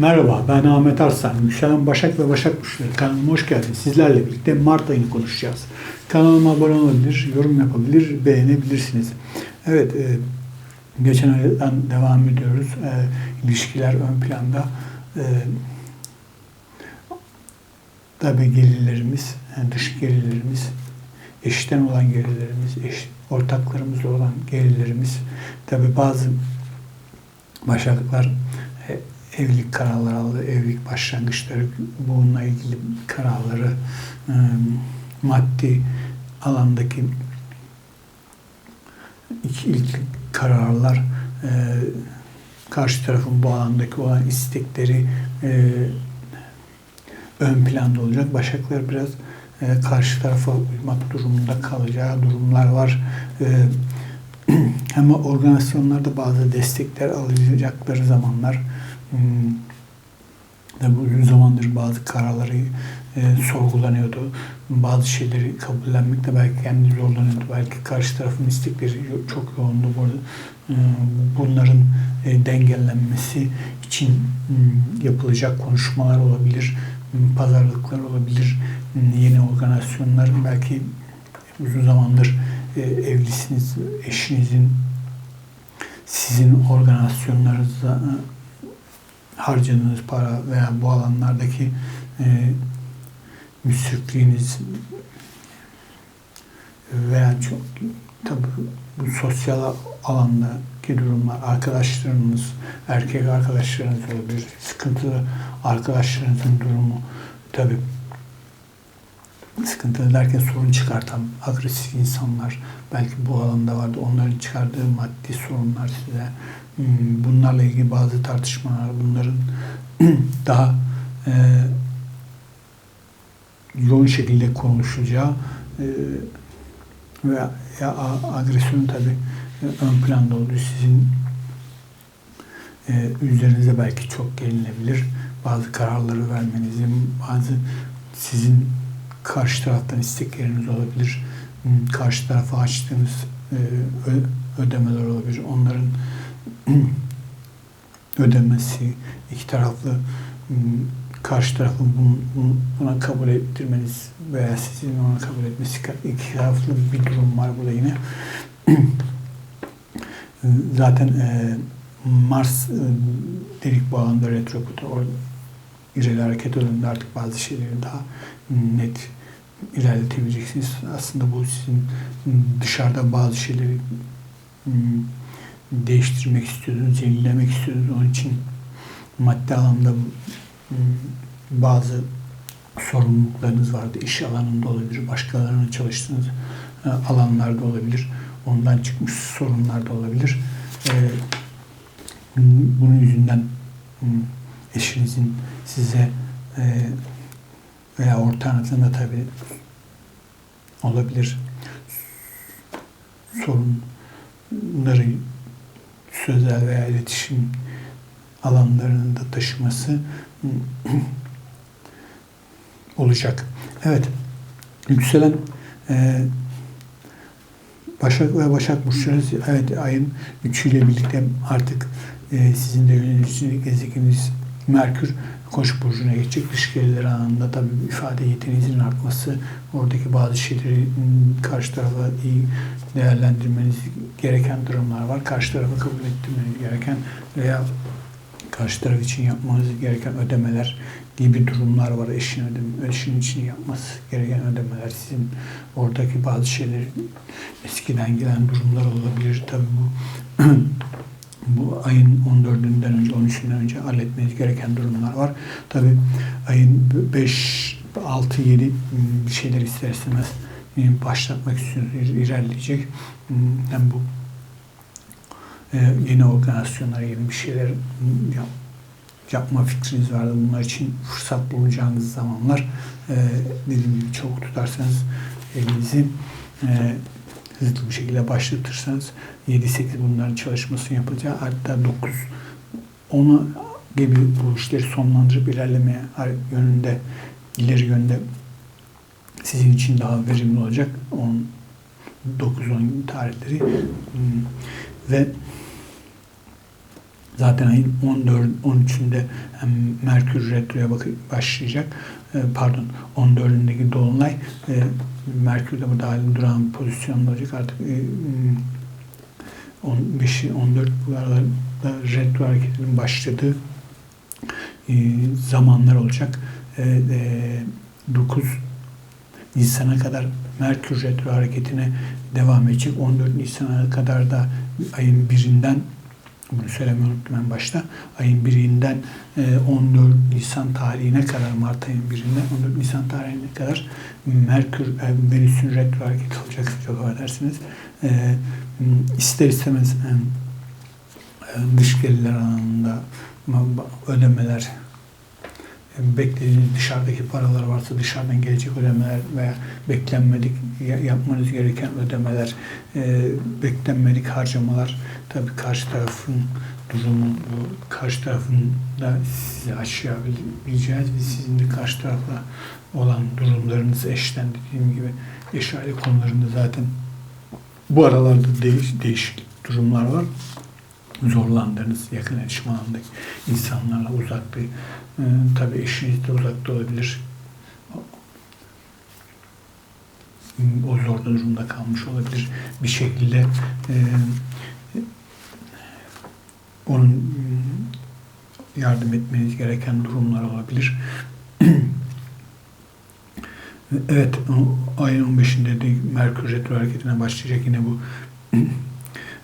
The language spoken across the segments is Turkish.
Merhaba, ben Ahmet Arslan. Yükselen Başak ve Başak Burçları kanalıma hoş geldiniz. Sizlerle birlikte Mart ayını konuşacağız. Kanalıma abone olabilir, yorum yapabilir, beğenebilirsiniz. Evet, e, geçen aydan devam ediyoruz. E, ilişkiler ön planda. E, tabii gelirlerimiz, yani dış gelirlerimiz, eşten olan gelirlerimiz, eş, ortaklarımızla olan gelirlerimiz. Tabii bazı başaklar e, evlilik kararları aldı, evlilik başlangıçları, bununla ilgili kararları, e, maddi alandaki ilk, kararlar, e, karşı tarafın bu alandaki olan istekleri e, ön planda olacak. Başaklar biraz karşı tarafa uymak durumunda kalacağı durumlar var. E, ama organizasyonlarda bazı destekler alacakları zamanlar hmm, bu uzun zamandır bazı kararları e, sorgulanıyordu. Bazı şeyleri kabullenmekte belki kendi zorlanıyordu. Belki karşı tarafın istekleri çok yoğundu. Burada e, bunların e, dengelenmesi için hmm, yapılacak konuşmalar olabilir, hmm, pazarlıklar olabilir, yeni organizasyonlar belki uzun zamandır e, evlisiniz, eşinizin sizin organizasyonlarınızda e, harcadığınız para veya bu alanlardaki e, müsrifliğiniz veya çok tabi bu sosyal alandaki durumlar, arkadaşlarınız, erkek arkadaşlarınız olabilir, sıkıntılı arkadaşlarınızın durumu. Tabi sıkıntı derken sorun çıkartan agresif insanlar belki bu alanda vardı. Onların çıkardığı maddi sorunlar size hmm, bunlarla ilgili bazı tartışmalar bunların daha e, yoğun şekilde konuşulacağı e, ve ya agresyon tabi ön planda olduğu sizin e, üzerinize belki çok gelinebilir. Bazı kararları vermenizin, bazı sizin karşı taraftan istekleriniz olabilir. Hmm, karşı tarafa açtığınız e, ödemeler olabilir. Onların ödemesi, iki taraflı hmm, karşı tarafın buna kabul ettirmeniz veya sizin ona kabul etmesi iki taraflı bir durum var burada yine. Zaten e, Mars e, delik bağında retropoda ileri hareket önünde artık bazı şeyleri daha net ilerletebileceksiniz. Aslında bu sizin dışarıda bazı şeyleri hmm, değiştirmek istiyordunuz, yenilemek istiyordunuz. Onun için maddi alanda hmm, bazı sorumluluklarınız vardı. İş alanında olabilir, başkalarının çalıştığınız e, alanlarda olabilir. Ondan çıkmış sorunlar da olabilir. E, bunun yüzünden hmm, eşinizin size e, veya ortağınızın da tabi olabilir sorunları sözel veya iletişim alanlarında taşıması olacak. Evet. Yükselen e, Başak ve Başak Burçları evet ayın üçüyle birlikte artık e, sizin de yönetici gezegeniniz Merkür Koç burcuna geçecek. Dış gelirler anında tabii ifade yeteneğinizin artması, oradaki bazı şeyleri ıı, karşı tarafa iyi değerlendirmeniz gereken durumlar var. Karşı tarafı kabul ettirmeniz gereken veya karşı taraf için yapmanız gereken ödemeler gibi durumlar var. Eşin ödeme, eşin için yapması gereken ödemeler, sizin oradaki bazı şeyleri eskiden gelen durumlar olabilir. Tabii bu bu ayın 14'ünden önce, 13'ünden önce halletmeniz gereken durumlar var. Tabi ayın 5, 6, 7 bir şeyler isterseniz başlatmak istiyorsunuz, ilerleyecek. Hem bu e, yeni organizasyonlar, yeni bir şeyler yap, yapma fikriniz vardı. Bunlar için fırsat bulacağınız zamanlar e, dediğim gibi çok tutarsanız elinizi e, hızlı bir şekilde başlatırsanız 7-8 bunların çalışmasını yapacağı hatta 9 10 gibi bu işleri sonlandırıp ilerlemeye yönünde ileri yönde sizin için daha verimli olacak 10 9-10 tarihleri hmm. ve Zaten ayın 14 13'ünde hem Merkür retroya başlayacak. E, pardon 14'ündeki dolunay e, Merkür de burada halin duran pozisyonda olacak. Artık e, 15'i 14 bu aralarda retro hareketinin başladığı e, zamanlar olacak. E, e, 9 Nisan'a kadar Merkür retro hareketine devam edecek. 14 Nisan'a kadar da ayın birinden bunu söylemeyi unuttum en başta. Ayın birinden e, 14 Nisan tarihine kadar, Mart ayın birinden 14 Nisan tarihine kadar Merkür, e, Venüs'ün retro hareketi olacak. Çok affedersiniz. E, ister istemez e, e, dış gelirler alanında ödemeler, e, beklediğiniz dışarıdaki paralar varsa dışarıdan gelecek ödemeler veya beklenmedik ya- yapmanız gereken ödemeler, e, beklenmedik harcamalar tabii karşı tarafın durumu, karşı tarafın da sizi aşabileceğiniz ve sizin de karşı tarafla olan durumlarınız eşten dediğim gibi eş aile konularında zaten bu aralarda değiş, değişik durumlar var. Zorlandığınız yakın iletişim insanlarla uzak bir e, tabii eşiniz de uzakta olabilir. O zor durumda kalmış olabilir. Bir şekilde e, onun yardım etmeniz gereken durumlar olabilir. evet, ayın 15'inde de Merkür retro hareketine başlayacak yine bu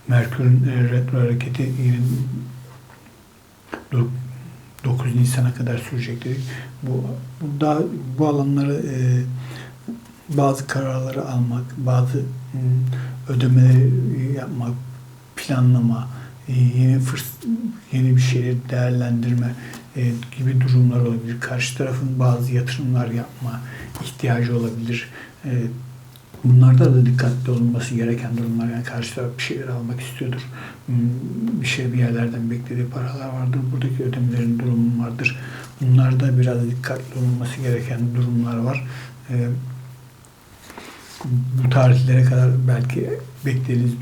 Merkür'ün e, retro hareketi yine do- 9 Nisan'a kadar sürecek dedik. Bu, bu daha bu alanları e, bazı kararları almak, bazı mm, ödemeleri yapmak, planlama, e, yeni fırs yeni bir şeyleri değerlendirme e, gibi durumlar olabilir. Karşı tarafın bazı yatırımlar yapma ihtiyacı olabilir. E, bunlarda da dikkatli olunması gereken durumlar. Yani karşı taraf bir şeyler almak istiyordur. Hmm, Bir şey bir yerlerden beklediği paralar vardır. Buradaki ödemelerin durumu vardır. Bunlarda biraz dikkatli olunması gereken durumlar var. E, bu tarihlere kadar belki beklediğiniz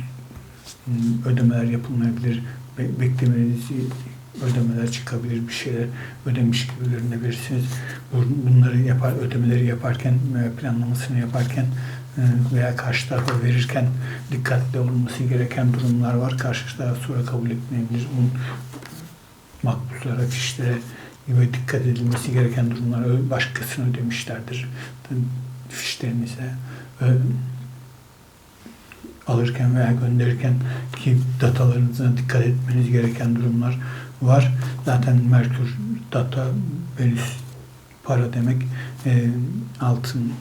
Hmm, ödemeler yapılmayabilir. Be- Beklemeniz ödemeler çıkabilir, bir şeyler ödemiş gibi görünebilirsiniz. Bun- Bunları yapar, ödemeleri yaparken, veya planlamasını yaparken e, veya karşı tarafa verirken dikkatli olunması gereken durumlar var. Karşı taraf sonra kabul etmeyebilir. Bunun makbuzlara, fişlere gibi dikkat edilmesi gereken durumlar başkasına ödemişlerdir. Fişlerinize, ö- alırken veya gönderirken ki datalarınıza dikkat etmeniz gereken durumlar var. Zaten Merkür data, Venüs para demek, e, altın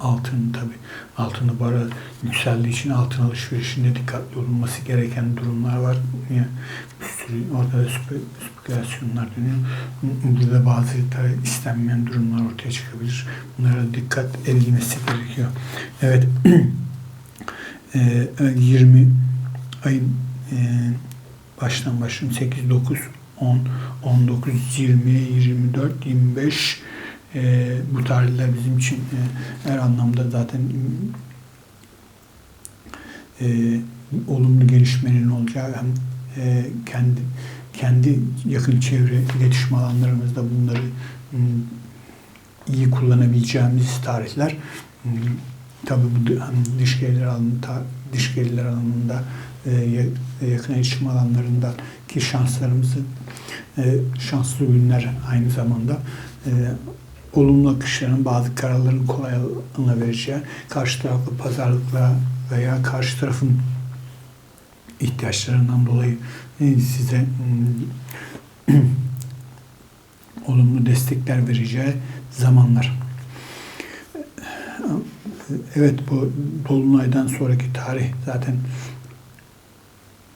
altın tabi altını bara yükseldiği için altın alışverişinde dikkatli olunması gereken durumlar var. Yani bir sürü orada spe- spekülasyonlar dönüyor. Burada bazı da istenmeyen durumlar ortaya çıkabilir. Bunlara dikkat edilmesi gerekiyor. Evet. Ee, 20 ayın e, baştan başlayayım 8, 9, 10, 19, 20, 24, 25 e, bu tarihler bizim için e, her anlamda zaten e, olumlu gelişmenin olacağı hem e, kendi kendi yakın çevre iletişim alanlarımızda bunları m, iyi kullanabileceğimiz tarihler. Tabii bu dış gelirler alanında, dış gelirler alanında e, ya- yakın iletişim alanlarında ki şanslarımızı e, şanslı günler aynı zamanda e, olumlu akışların bazı kararların kolay alınabileceği karşı taraflı pazarlıkla veya karşı tarafın ihtiyaçlarından dolayı e, size mm, olumlu destekler vereceği zamanlar. Evet bu Dolunay'dan sonraki tarih zaten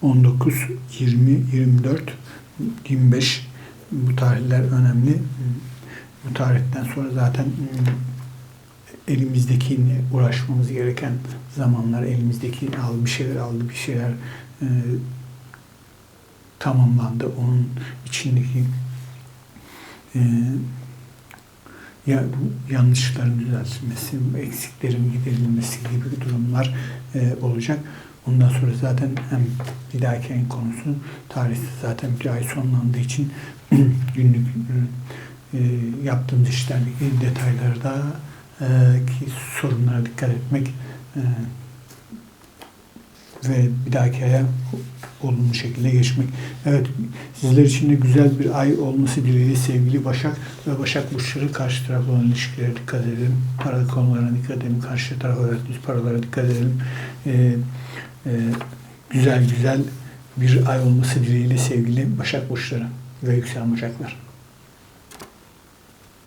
19, 20, 24, 25 bu tarihler önemli. Bu tarihten sonra zaten elimizdeki uğraşmamız gereken zamanlar, elimizdeki al bir şeyler aldı, bir şeyler e, tamamlandı. Onun içindeki e, ya yanlışların düzeltilmesi, eksiklerin giderilmesi gibi durumlar e, olacak. Ondan sonra zaten hem bir dahaki ayın konusu tarihsiz zaten bir ay sonlandığı için günlük e, yaptığımız işlerdeki detaylarda e, ki sorunlara dikkat etmek e, ve bir dahaki aya olumlu şekilde geçmek. Evet, sizler için de güzel bir ay olması dileğiyle sevgili Başak ve Başak burçları karşı tarafla olan ilişkilere dikkat edelim. Para konularına dikkat edelim. Karşı tarafa verdiğimiz paralara dikkat edelim. Ee, e, güzel güzel bir ay olması dileğiyle sevgili Başak burçları ve yükselen Başaklar.